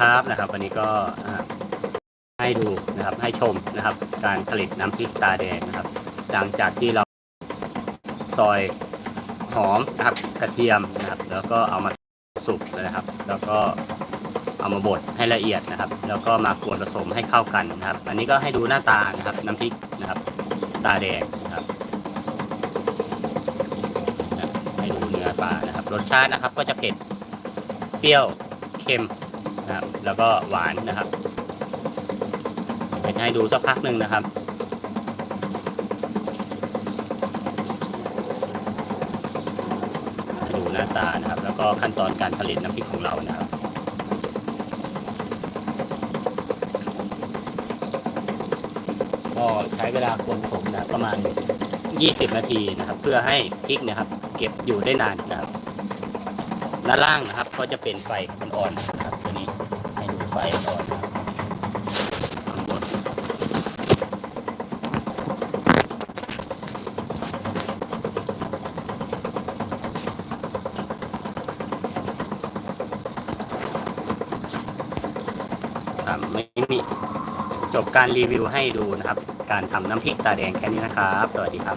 ครับนะครับ วันนี้ก็ให้ดูนะครับให้ชมนะครับ การผลิตน้ำพริกตาแดงนะครับ หลังจากที่เราซอยหอมนะครับกระเทียมนะครับ แล้วก็เอามาสุกนะครับ แล้วก็เอามาบดให้ละเอียดนะครับ แล้วก็มากวนผสมให้เข้ากันนะครับ อันนี้ก็ให้ดูหน้าตานะครับ น้ำพริกนะครับ ตาแดงนะครับให้ดูเนื้อปลานะครับ รสชาตินะครับก็จะเผ็ดเปรี้ยวเค็ม นะครับ แล้วก็หวานนะครับไปให้ดูสักพักหนึ่งนะครับ ดูหน้าตานะครับ แล้วก็ขั้นตอนการผลิตน้ำพริกของเรานะครับก็ใช้เวลาควรผมนะประมาณ 20 นาทีนะครับ เพื่อให้พริกเนะครับ เก็บอยู่ได้นานนะครับด้านล่างนะครับ ก็จะเป็นไฟอ่อนๆ ฟอ่อนนะครับข้าไม่มีจบการรีวิวให้ดูนะครับ การทำน้ำพริกตาแดงแค่นี้นะครับ สวัสดีครับ